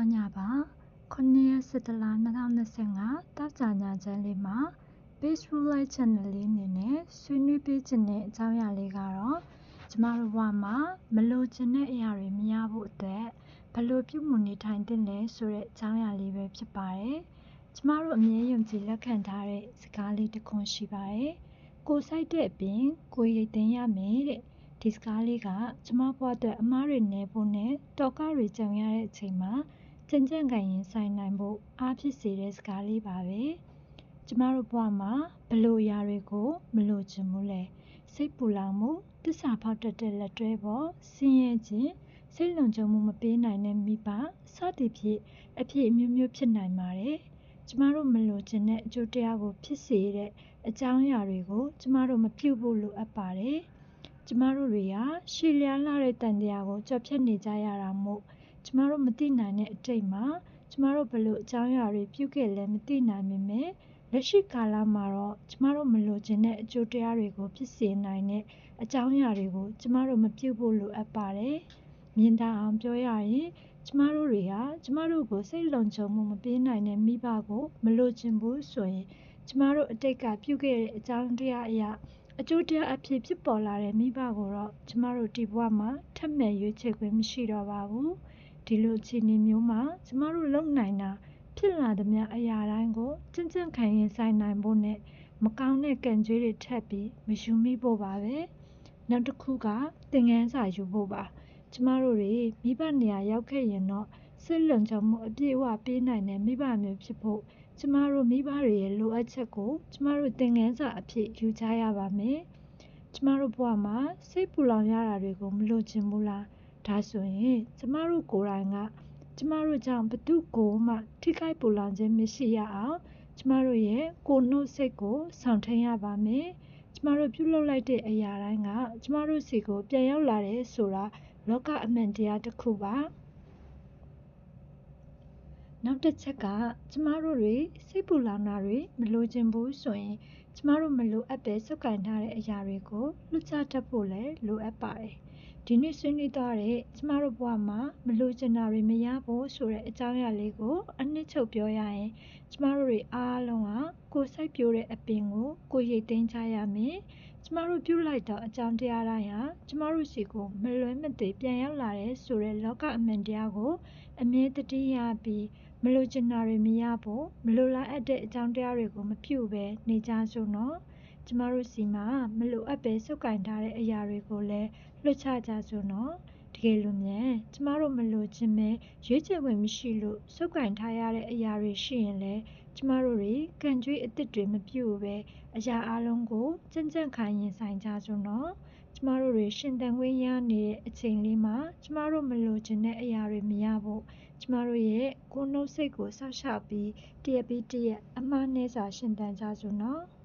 သောညပါ9ရက်17လ2025တောက်ကြညချမ်းလေးမှာ Peaceful Light Channel လေးအနေနဲ့ဆွေးနွေးပေးခြင်းတဲ့အကြောင်းအရာလေးကတော့ကျမတို့ဘဝမှာမလိုချင်တဲ့အရာတွေမရဖို့အတွက်ဘယ်လိုပြုမှုနေထိုင်သင့်လဲဆိုတဲ့အကြောင်းအရာလေးပဲဖြစ်ပါတယ်။ကျမတို့အမြဲယုံကြည်လက်ခံထားတဲ့စကားလေးတစ်ခွန်းရှိပါတယ်။ကိုယ်စိုက်တဲ့အပြင်ကိုယ်ရိတ်သိမ်းရမယ်တဲ့ဒီစကားလေးကကျမဘဝအတွက်အမားတွေနေဖို့နဲ့တော်ကတွေကြုံရတဲ့အချိန်မှာ ကြင်ကြံ့ကန်ရင်ဆိုင်နိုင်ဖို့အားဖြစ်စေတဲ့စကားလေးပါပဲကျမတို့ဘဝမှာဘလို့အရာတွေကို မလိုချင်ဘူးလဲစိတ်ပူလောင်မှုတစ္ဆာဖောက်တတ်တဲ့လက်တွဲပေါ်ဆင်းရဲခြင်းစိတ်လုံခြုံမှုမပေးနိုင်တဲ့မိဘစသည်ဖြင့်အဖြစ်အမျိုးမျိုးဖြစ်နိုင်ပါတယ်ကျမတို့မလိုချင်တဲ့အကျိုးတရားကိုဖြစ်စေတဲ့အကြောင်းအရာတွေကို ကျမတို့မပြုတ်ဖို့လိုအပ်ပါတယ်။ကျမတို့တွေဟာရှည်လျားလှတဲ့သံသရာကိုကျော်ဖြတ်နေကြရတာမို့ ကျမတို့မသိနိုင်တဲ့အတိတ်မှာ ကျမတို့ဘယ်လိုအကြောင်းအရာတွေပြုခဲ့လဲမသိနိုင်ပေမဲ့လက်ရှိကာလမှာတော့ ကျမတို့မလိုချင်တဲ့အကျိုးတရားတွေကို ဖြစ်စေနိုင်တဲ့အကြောင်းအရာတွေကို ကျမတို့မပြုဖို့လိုအပ်ပါတယ်။မြင်သာအောင်ပြောရရင် ကျမတို့တွေဟာ ကျမတို့ကို စိတ်လုံခြုံမှုမပေးနိုင်တဲ့မိဘကို မလိုချင်ဘူးဆိုရင် ကျမတို့အတိတ်ကပြုခဲ့တဲ့အကြောင်းတရားအရာအကျိုးတရားအဖြစ် ဖြစ်ပေါ်လာတဲ့မိဘကိုတော့ ကျမတို့ ဒီဘဝမှာ ထပ်မံရွေးချယ်ခွင့်မရှိတော့ပါဘူး ဒီလိုအခြေအနေမျိုးမှာ ကျမတို့လုံနိုင်တာ ဖြစ်လာသမျှအရာတိုင်းကိုကျင့်ကြံ့ခံရင်ဆိုင်နိုင်ဖို့နဲ့ မကောင်းတဲ့ကံကြွေးတွေထပ်ပြီး မယူမိဖို့ပါပဲ နောက်တစ်ခုက သင်ငန်းစာယူဖို့ပါ ကျမတို့တွေ မိဘနေရာရောက်ခဲ့ရင်တော့ စိတ်လုံခြုံမှု အပြည့်အဝပေးနိုင်တဲ့ မိဘမျိုးဖြစ်ဖို့ ကျမတို့မိဘတွေရဲ့ လိုအပ်ချက်ကို ကျမတို့ သင်ခန်းစာအဖြစ် ယူကြရပါမယ်။ကျမတို့ဘဝမှာ စိတ်ပူလောင်ရတာတွေကို မလိုချင်ဘူးလား။ ဒါဆိုရင် ကျမတို့ကိုယ်တိုင်က ကျမတို့ကြောင့်ဘသူကိုမှ ထိခိုက်ပူလောင်ခြင်း မရှိရအောင် ကျမတို့ရဲ့ ကိုယ်နှုတ်စိတ်ကို ဆောင်ထိန်ရပါမယ်။ကျမတို့ ပြုလုပ်လိုက်တဲ့အရာတိုင်းက ကျမတို့စီကို ပြန်ရောက်လာတယ်ဆိုတာ လောကအမှန်တရားတစ်ခုပါ။ နောက်တစ်ချက်က ကျမတို့တွေ စိတ်ပူလောင်တာတွေ မလိုချင်ဘူးဆိုရင် ကျမတို့ မလိုအပ်ပဲစုပ်ကိုင်ထားတဲ့အရာတွေကို လွှတ်ချတတ်ဖို့လည်း လိုအပ်ပါတယ်။ဒီနေ့ဆွေးနွေးသွားတဲ့ ကျမတို့ဘဝမှာ မလိုချင်တာတွေ မရဖို့ဆိုတဲ့ အကြောင်းအရာလေးကို အနှစ်ချုပ်ပြောရရင် ကျမတို့တွေအားလုံးကကိုယ်စိုက်ပျိုးတဲ့အပင်ကို ကိုယ်ရိတ်သိမ်းကြရမယ်။ ကျမတို့ပြုလိုက်တော့အကြောင်းတရားတိုင်းဟာ ကျမတို့စီကို မလွဲမသွေ ပြန်ရောက်လာတဲ့ဆိုတဲ့ လောကအမှန်တရားကို အမြဲတတိယပြီး မလိုချင်တာတွေ မရဖို့ မလိုလားအပ်တဲ့ အကြောင်းတရားတွေကို မပြုဘဲ နေကြစို့နော် ကျမတို့စီမှာ မလိုအပ်ပဲစုပ်ကင်ထားတဲ့ အရာတွေကိုလည်း လွှတ်ချကြစို့နော် တကယ်လို့မြန်ကျမတို့ မလိုချင်ပဲရွေးချယ်ခွင့်မရှိလို့စုပ်ကင်ထားရတဲ့ အရာတွေ ရှိရင်လည်း ကျမတို့တွေကံကြွေးအစ်စ်တွေမပြုတ်ပဲအရာအလုံးကို ကြံ့ကြံ့ခိုင်ရင်ဆိုင်ကြစို့နော် ကျမတို့တွေ ရှင်သန်ခွင့်ရနေတဲ့အချိန်လေးမှာ ကျမတို့မလိုချင်တဲ့အရာတွေမရဖို့ ကျမတို့ရဲ့ ကိုယ်နှုတ်စိတ်ကိုဆောက်ရှောက်ပြီးတရက်ပြီးတရက် အမှားနည်းစွာ ရှင်သန်ကြစို့နော်။